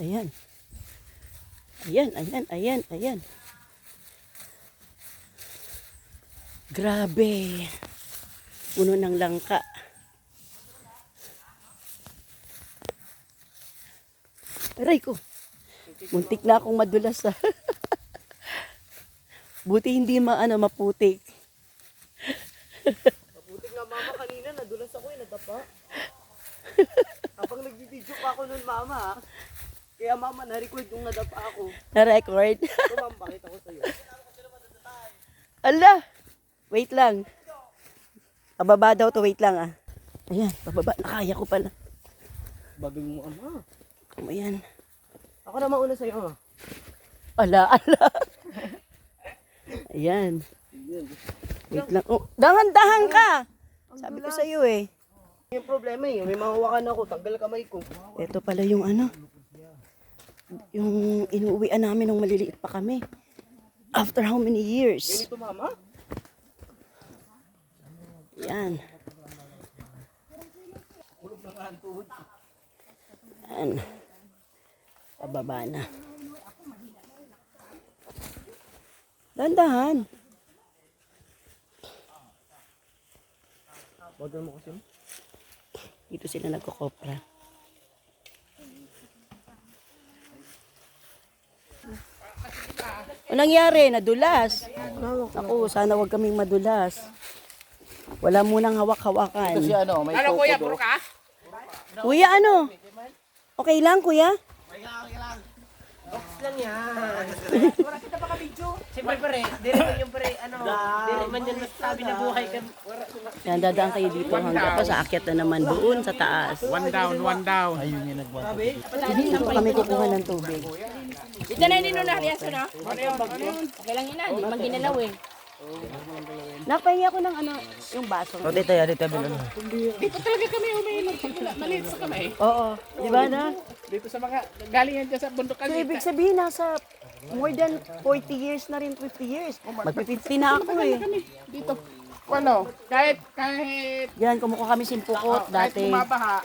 Ayan. Ayan, ayan, ayan, ayan. Grabe. Puno ng langka. Aray ko. Muntik na akong madulas ah. Buti hindi maano maputik. Mabuti nga mama kanina, nadulas ako eh, nadapa. Habang nagbibideo pa ako nun mama ha. Kaya mama, na-record yung nadapa ako. Na-record. Ito mama, pakita ko sa'yo. Ala! Wait lang. Pababa daw to, wait lang ah. Ayan, pababa. Nakaya ko pala. Bagal mo ama. Ayan. Ako na mauna sa'yo ama. Ala, ala. Ayan. Wait lang. Oh, dahan-dahan ka! Sabi ko sa'yo eh. Yung problema eh, may mahawakan ako, tanggal kamay ko. Ito pala yung ano. Yung inuuwian namin nung maliliit pa kami. After how many years? Ganito mama? Yan. Yan. Pababa na. Dandahan. Bagal mo kasi. Dito sila nagkokopra. Ano nangyari? Nadulas. Ako, sana wag kaming madulas. Wala munang hawak-hawakan. Kasi ano, may Ano kuya, puro ka? Kuya, ano? Okay lang, kuya? lang yan. Wala kita pa ka-video. Siyempre pare, dire man yung pare, ano, dire man yung nasabi na buhay ka. Yan, dadaan kayo dito hanggang pa sa akyat na naman doon sa taas. One down, one down. Dito kami kukuha ng tubig. Dito na din nung nahalias ko, no? Okay lang yun na, di man ginalaw eh. Nakapahingi ako ng ano, yung baso. O, dito yan, dito bilon. Dito talaga kami umiinom. Maliit sa kamay. Oo, di ba na? Dito sa mga, galing yan dyan sa bundok So, kasi. ibig sabihin, nasa more than 40 years na rin, 50 years. Magpi-50 na ako eh. Kami, dito. Ano, kahit, kahit, Yan, kumukuha kami simpukot kahit dati. bumabaha.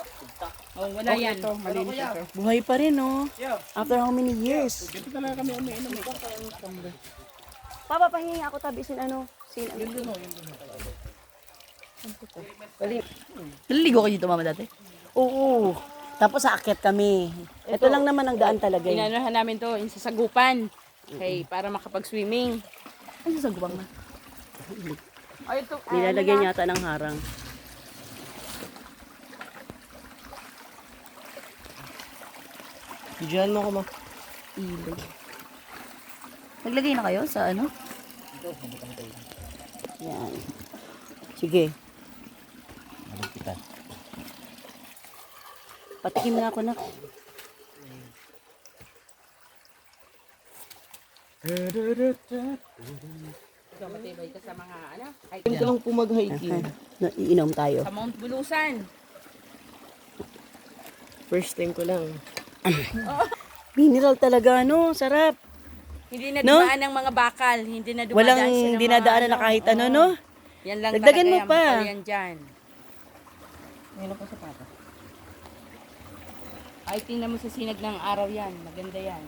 Oh, wala Okay yan. ito, malinis ito. Buhay pa rin, no? After how many years? Dito talaga kami umiinom. eh. Papapahingi ako tabi sin ano, sin ano. Naliligo kayo dito mama dati? Oo. Tapos sa akyat kami. Ito lang naman ang daan talaga eh. Inanohan namin to, yung sasagupan. Okay, para makapag-swimming. Ano sa gubang na? Ay, ito. Nilalagyan yata ng harang. Diyan mo ako ma. Ilog. Naglagay na kayo sa ano? Yan. Sige. Patikim na ako na. Ikaw matibay ka sa mga, ano, Hindi ka lang po mag-hiking. Na, iinom tayo. sa Mount Bulusan. First time ko lang. Mineral talaga, no? Sarap. Hindi na No? dumaan ng mga bakal. Hindi na dumadaan Walang dinadaanan na kahit ano, no? Yan lang Dagdagan talaga mo pa. yan dyan. Ngayon pa sa pata. Ay, tingnan mo sa sinag ng araw yan. Maganda yan.